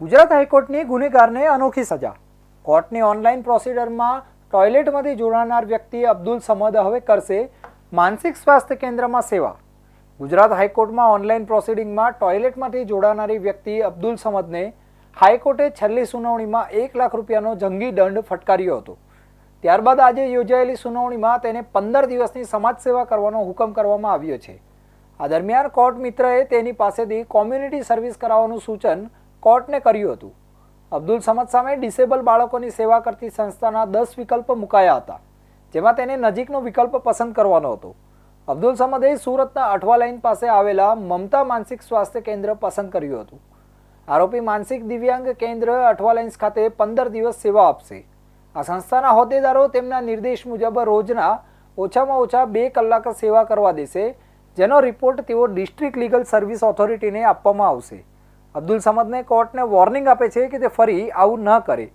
ગુજરાત હાઈકોર્ટની ગુનેગારને અનોખી સજા. કોર્ટની ઓનલાઈન પ્રોસિડરમાં ટોયલેટમાંથી જોડાનાર વ્યક્તિ અબ્દુલ સમદ હવે કરશે માનસિક સ્વાસ્થ્ય કેન્દ્રમાં સેવા. ગુજરાત હાઈકોર્ટમાં ઓનલાઈન પ્રોસિડિંગમાં ટોયલેટમાંથી જોડાનારી વ્યક્તિ અબ્દુલ સમદને હાઈકોર્ટે છેલ્લી સુનાવણીમાં એક લાખ રૂપિયાનો જંગી દંડ ફટકાર્યો હતો. ત્યારબાદ આજે યોજાયેલી સુનાવણીમાં તેને પંદર દિવસની સમાજ સેવા કરવાનો હુકમ કરવામાં આવ્યો છે. આ દરમિયાન કોર્ટ મિત્રએ તેની પાસેથી કોમ્યુનિટી સર્વિસ કરાવવાનું સૂચન કોર્ટને કર્યું હતું. અબ્દુલ સમદ સામે ડિસેબલ બાળકોની સેવા કરતી સંસ્થાના દસ વિકલ્પ મુકાયા હતા, જેમાં તેને નજીકનો વિકલ્પ પસંદ કરવાનો હતો. અબ્દુલ સમદે સુરતના અઠવા લાઇન પાસે આવેલા મમતા માનસિક સ્વાસ્થ્ય કેન્દ્ર પસંદ કર્યું હતું. આરોપી માનસિક દિવ્યાંગ કેન્દ્ર અઠવા લાઇન્સ ખાતે પંદર દિવસ સેવા આપશે. આ સંસ્થાના હોદ્દેદારો તેમના નિર્દેશ મુજબ રોજના ઓછામાં ઓછા બે કલાક સેવા કરવા દેશે, જેનો રિપોર્ટ તેઓ ડિસ્ટ્રિક્ટ લીગલ સર્વિસ ઓથોરિટીને આપવામાં આવશે. અબ્દુલ સમદને કોર્ટને વોર્નિંગ આપે છે કે તે ફરી આવું ન કરે.